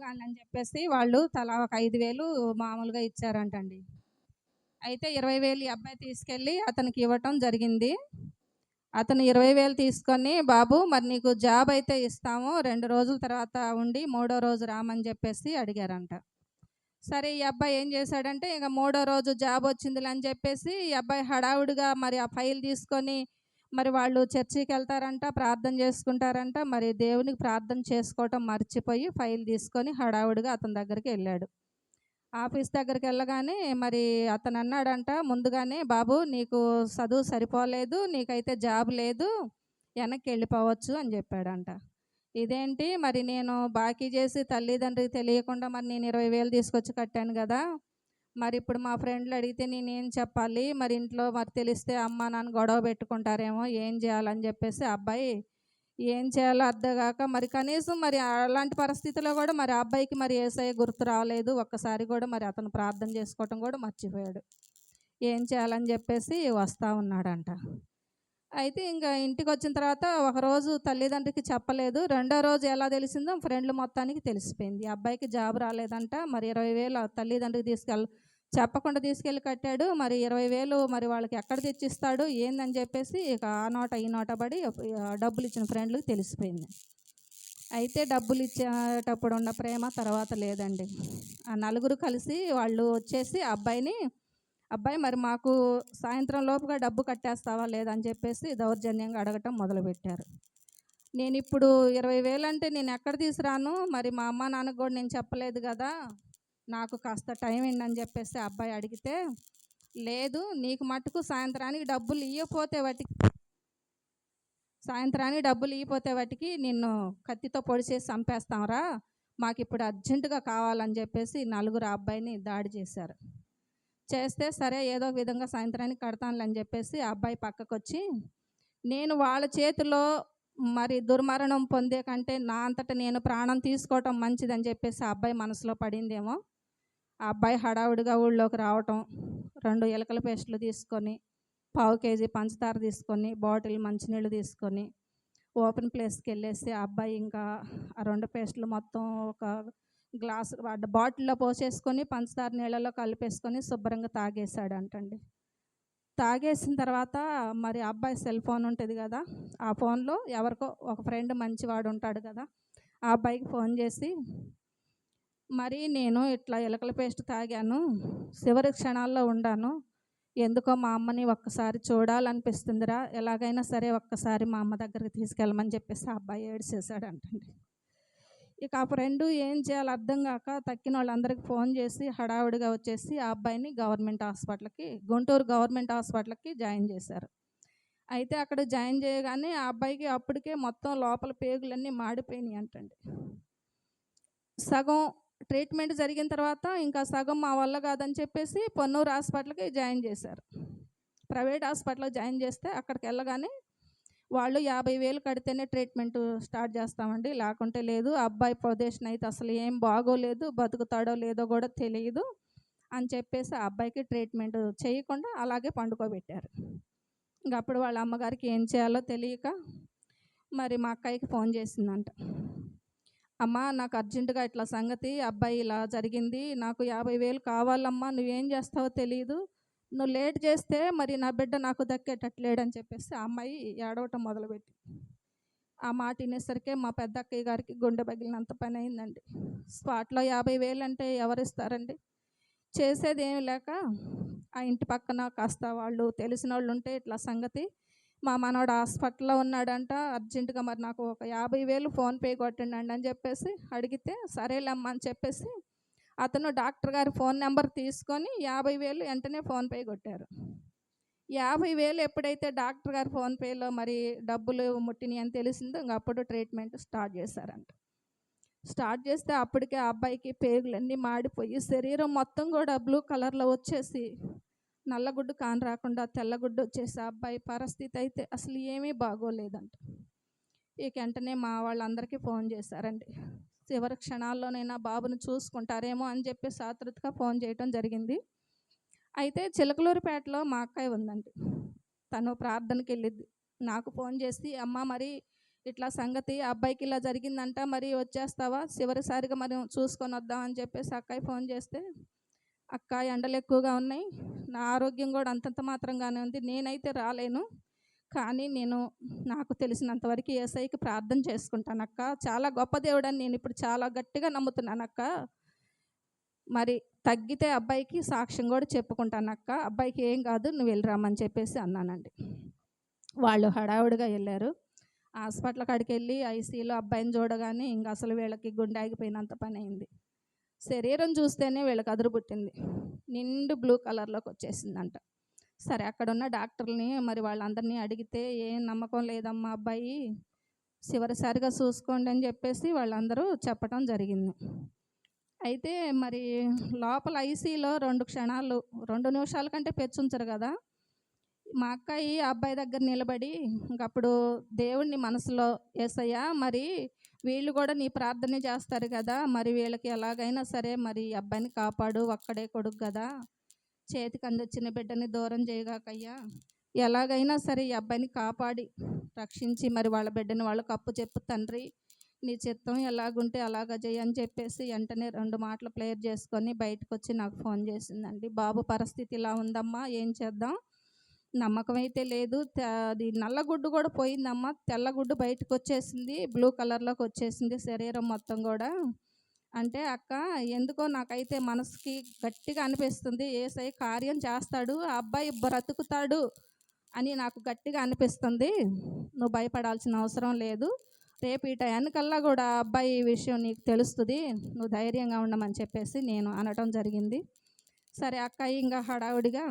అని చెప్పేసి వాళ్ళు తలా ఒక ఐదు వేలు మామూలుగా ఇచ్చారంటండి. అయితే ఇరవై వేలు ఈ అబ్బాయి తీసుకెళ్ళి అతనికి ఇవ్వటం జరిగింది. అతను ఇరవై వేలు తీసుకొని బాబు మరి నీకు జాబ్ అయితే ఇస్తాము రెండు రోజుల తర్వాత ఉండి మూడో రోజు రామని చెప్పేసి అడిగారంట. సరే ఈ అబ్బాయి ఏం చేశాడంటే ఇక మూడో రోజు జాబ్ వచ్చింది అని చెప్పేసి ఈ అబ్బాయి హడావుడిగా మరి ఆ ఫైల్ తీసుకొని మరి వాళ్ళు చర్చికి వెళ్తారంట ప్రార్థన చేసుకుంటారంట. మరి దేవునికి ప్రార్థన చేసుకోవటం మర్చిపోయి ఫైల్ తీసుకొని హడావుడిగా అతని దగ్గరికి వెళ్ళాడు. ఆఫీస్ దగ్గరికి వెళ్ళగానే మరి అతను అన్నాడంట ముందుగానే బాబు నీకు చదువు సరిపోలేదు నీకైతే జాబ్ లేదు వెనక్కి వెళ్ళిపోవచ్చు అని చెప్పాడంట. ఇదేంటి? మరి నేను బాకీ చేసి తల్లిదండ్రికి తెలియకుండా మరి నేను ఇరవై వేలు తీసుకొచ్చి కట్టాను కదా. మరి ఇప్పుడు మా ఫ్రెండ్లు అడిగితే నేను చెప్పాలి? మరి ఇంట్లో మరి తెలిస్తే అమ్మ నాన్న గొడవ పెట్టుకుంటారేమో ఏం చేయాలని చెప్పేసి అబ్బాయి ఏం చేయాలో అర్థగాక మరి కనీసం మరి అలాంటి పరిస్థితిలో కూడా మరి అబ్బాయికి మరి ఏసఐ గుర్తు రాలేదు. ఒక్కసారి కూడా మరి అతను ప్రార్థన చేసుకోవటం కూడా మర్చిపోయాడు. ఏం చేయాలని చెప్పేసి వస్తూ ఉన్నాడంట. అయితే ఇంకా ఇంటికి వచ్చిన తర్వాత ఒకరోజు తల్లిదండ్రికి చెప్పలేదు. రెండో రోజు ఎలా తెలిసిందో ఫ్రెండ్లు మొత్తానికి తెలిసిపోయింది. అబ్బాయికి జాబ్ రాలేదంట. మరి ఇరవై వేలు తల్లిదండ్రికి తీసుకెళ్ళ చెప్పకుండా తీసుకెళ్ళి కట్టాడు. మరి ఇరవై వేలు మరి వాళ్ళకి ఎక్కడ తెచ్చిస్తాడు? ఏందని చెప్పేసి ఇక ఆ నోట ఈ నోట పడి డబ్బులు ఇచ్చిన ఫ్రెండ్లకు తెలిసిపోయింది. అయితే డబ్బులు ఇచ్చేటప్పుడు ఉన్న ప్రేమ తర్వాత లేదండి. ఆ నలుగురు కలిసి వాళ్ళు వచ్చేసి అబ్బాయిని అబ్బాయి మరి మాకు సాయంత్రం లోపుగా డబ్బు కట్టేస్తావా లేదని చెప్పేసి దౌర్జన్యంగా అడగటం మొదలుపెట్టారు. నేను ఇప్పుడు ఇరవై వేలు అంటే నేను ఎక్కడ తీసుకురాను? మరి మా అమ్మ నాన్నకు కూడా నేను చెప్పలేదు కదా నాకు కాస్త టైం ఏంటని చెప్పేసి అబ్బాయి అడిగితే లేదు నీకు మటుకు సాయంత్రానికి డబ్బులు ఇవ్వకపోతే వాటికి సాయంత్రానికి డబ్బులు ఇవ్వపోతే వాటికి నిన్ను కత్తితో పొడిచేసి చంపేస్తాంరా మాకు ఇప్పుడు అర్జెంటుగా కావాలని చెప్పేసి నలుగురు అబ్బాయిని దాడి చేశారు. చేస్తే సరే ఏదో విధంగా సాయంత్రానికి కడతానులని చెప్పేసి ఆ అబ్బాయి పక్కకు వచ్చి నేను వాళ్ళ చేతిలో మరి దుర్మరణం పొందే కంటే నా అంతటా నేను ప్రాణం తీసుకోవటం మంచిదని చెప్పేసి ఆ అబ్బాయి మనసులో పడిందేమో. ఆ అబ్బాయి హడావుడిగా ఊళ్ళోకి రావటం రెండు ఎలకల పేస్టులు తీసుకొని పావు కేజీ పంచదార తీసుకొని బాటిల్ మంచినీళ్ళు తీసుకొని ఓపెన్ ప్లేస్కి వెళ్ళేసి ఆ అబ్బాయి ఇంకా ఆ రెండు పేస్టులు మొత్తం ఒక గ్లాస్ బాటిల్లో పోసేసుకొని పంచదార నీళ్ళలో కలిపేసుకొని శుభ్రంగా తాగేశాడు అంటండి తాగేసిన తర్వాత మరి అబ్బాయి సెల్ ఫోన్ ఉంటుంది కదా ఆ ఫోన్లో ఎవరికో ఒక ఫ్రెండ్ మంచివాడు ఉంటాడు కదా ఆ అబ్బాయికి ఫోన్ చేసి మరి నేను ఇట్లా ఎలకల పేస్ట్ తాగాను చివరి క్షణాల్లో ఉండాను ఎందుకో మా అమ్మని ఒక్కసారి చూడాలనిపిస్తుందిరా ఎలాగైనా సరే ఒక్కసారి మా అమ్మ దగ్గరికి తీసుకెళ్ళమని చెప్పేసి ఆ అబ్బాయి ఏడ్చేసాడు అంటండి ఇక ఆ ఫ్రెండ్ ఏం చేయాలో అర్థం కాక తక్కిన వాళ్ళందరికీ ఫోన్ చేసి హడావుడిగా వచ్చేసి ఆ అబ్బాయిని గవర్నమెంట్ హాస్పిటల్కి గుంటూరు గవర్నమెంట్ హాస్పిటల్కి జాయిన్ చేశారు. అయితే అక్కడ జాయిన్ చేయగానే ఆ అబ్బాయికి అప్పటికే మొత్తం లోపల పేగులన్నీ మాడిపోయినాయి అంటండి. సగం ట్రీట్మెంట్ జరిగిన తర్వాత ఇంకా సగం మా వల్ల కాదని చెప్పేసి పొన్నూరు హాస్పిటల్కి జాయిన్ చేశారు. ప్రైవేట్ హాస్పిటల్లో జాయిన్ చేస్తే అక్కడికి వెళ్ళగానే వాళ్ళు యాభై వేలు కడితేనే ట్రీట్మెంట్ స్టార్ట్ చేస్తామండి. లేకుంటే లేదు అబ్బాయి ప్రొదేషన్ అయితే అసలు ఏం బాగోలేదు బతుకుతాడో లేదో కూడా తెలియదు అని చెప్పేసి ఆ అబ్బాయికి ట్రీట్మెంట్ చేయకుండా అలాగే పండుకోబెట్టారు. ఇంక అప్పుడు వాళ్ళ అమ్మగారికి ఏం చేయాలో తెలియక మరి మా అక్కయ్యకి ఫోన్ చేసిందంట. అమ్మ నాకు అర్జెంటుగా ఇట్లా సంగతి అబ్బాయి ఇలా జరిగింది నాకు యాభై వేలు కావాలమ్మా నువ్వేం చేస్తావో తెలియదు నువ్వు లేట్ చేస్తే మరి నా బిడ్డ నాకు దక్కేటట్లేడని చెప్పేసి ఆ అమ్మాయి ఏడవటం మొదలుపెట్టి ఆ మాట వినేసరికి మా పెద్ద అక్కయ్య గారికి గుండె పగిలినంత పని అయిందండి. స్పాట్లో యాభై వేలు అంటే ఎవరిస్తారండి? చేసేది ఏమి లేక ఆ ఇంటి పక్కన కాస్త వాళ్ళు తెలిసిన వాళ్ళు ఉంటే ఇట్లా సంగతి. మా మనవాడు హాస్పిటల్లో ఉన్నాడంట అర్జెంటుగా మరి నాకు ఒక యాభై వేలు ఫోన్పే కొట్టండి అని చెప్పేసి అడిగితే సరేలేమ్మా అని చెప్పేసి అతను డాక్టర్ గారి ఫోన్ నెంబర్ తీసుకొని యాభై వేలు వెంటనే ఫోన్పే కొట్టారు. యాభై వేలు ఎప్పుడైతే డాక్టర్ గారి ఫోన్పేలో మరి డబ్బులు ముట్టినాయి అని తెలిసిందో ఇంక అప్పుడు ట్రీట్మెంట్ స్టార్ట్ చేశారంట. స్టార్ట్ చేస్తే అప్పటికే అబ్బాయికి పేగులన్నీ మాడిపోయి శరీరం మొత్తం కూడా బ్లూ కలర్లో వచ్చేసి నల్లగుడ్డు కాని రాకుండా తెల్లగుడ్డు వచ్చేసి అబ్బాయి పరిస్థితి అయితే అసలు ఏమీ బాగోలేదంట. ఇక వెంటనే మా వాళ్ళందరికీ ఫోన్ చేశారండి. చివరి క్షణాల్లోనైనా బాబును చూసుకుంటారేమో అని చెప్పి సాతృతగా ఫోన్ చేయటం జరిగింది. అయితే చిలకలూరిపేటలో మా అక్కయ్య ఉందండి. తను ప్రార్థనకి వెళ్ళిద్ది. నాకు ఫోన్ చేసి అమ్మ మరి ఇట్లా సంగతి అబ్బాయికి ఇలా జరిగిందంట మరి వచ్చేస్తావా? చివరిసారిగా మరి చూసుకొని వద్దాం అని చెప్పేసి అక్కయ్య ఫోన్ చేస్తే అక్క ఎండలు ఎక్కువగా ఉన్నాయి. నా ఆరోగ్యం కూడా అంతంత మాత్రంగానే ఉంది. నేనైతే రాలేను. కానీ నేను నాకు తెలిసినంత వరకు ఏసైకి ప్రార్థన చేసుకుంటాను అక్క చాలా గొప్ప దేవుడని నేను ఇప్పుడు చాలా గట్టిగా నమ్ముతున్నాను అక్క మరి తగ్గితే అబ్బాయికి సాక్ష్యం కూడా చెప్పుకుంటాను అక్క అబ్బాయికి ఏం కాదు నువ్వు వెళ్ళిరామని చెప్పేసి అన్నానండి. వాళ్ళు హడావుడిగా వెళ్ళారు. హాస్పిటల్ కాడికి వెళ్ళి ఐసీలో అబ్బాయిని చూడగానే ఇంకా అసలు వీళ్ళకి గుండె ఆగిపోయినంత పని అయింది. శరీరం చూస్తేనే వీళ్ళకి అదురు పుట్టింది. నిండు బ్లూ కలర్లోకి వచ్చేసిందంట. సరే అక్కడ ఉన్న డాక్టర్ని మరి వాళ్ళందరినీ అడిగితే ఏం నమ్మకం లేదమ్మా అబ్బాయి చివరిసారిగా చూసుకోండి అని చెప్పేసి వాళ్ళందరూ చెప్పడం జరిగింది. అయితే మరి లోపల ఐసీలో రెండు క్షణాలు రెండు నిమిషాల కంటే పెచ్చుంచరు కదా. మా అక్కయ్య ఆ అబ్బాయి దగ్గర నిలబడి ఇంకప్పుడు దేవుణ్ణి మనసులో వేసయ్యా మరి వీళ్ళు కూడా నీ ప్రార్థన చేస్తారు కదా మరి వీళ్ళకి ఎలాగైనా సరే మరి ఈ అబ్బాయిని కాపాడు ఒక్కడే కొడుకు కదా. చేతికి అందొచ్చిన బిడ్డని దూరం చేయగాకయ్యా. ఎలాగైనా సరే ఈ అబ్బాయిని కాపాడి రక్షించి మరి వాళ్ళ బిడ్డని వాళ్ళకు అప్పు చెప్పు తండ్రి. నీ చిత్తం ఎలాగుంటే అలాగ చేయని చెప్పేసి వెంటనే రెండు మాటలు ప్లేయర్ చేసుకొని బయటకు వచ్చి నాకు ఫోన్ చేసిందండి. బాబు పరిస్థితి ఇలా ఉందమ్మా ఏం చేద్దాం? నమ్మకం అయితే లేదు. అది నల్లగుడ్డు కూడా పోయిందమ్మా. తెల్లగుడ్డు బయటకు వచ్చేసింది బ్లూ కలర్లోకి వచ్చేసింది శరీరం మొత్తం కూడా. అంటే అక్క ఎందుకో నాకైతే మనసుకి గట్టిగా అనిపిస్తుంది. ఏసై కార్యం చేస్తాడు ఆ అబ్బాయి బ్రతుకుతాడు అని నాకు గట్టిగా అనిపిస్తుంది. నువ్వు భయపడాల్సిన అవసరం లేదు. రేపు ఈ టయానికల్లా కూడా అబ్బాయి విషయం నీకు తెలుస్తుంది. నువ్వు ధైర్యంగా ఉండమని చెప్పేసి నేను అనటం జరిగింది. సరే అక్క ఇంకా హడావుడిగా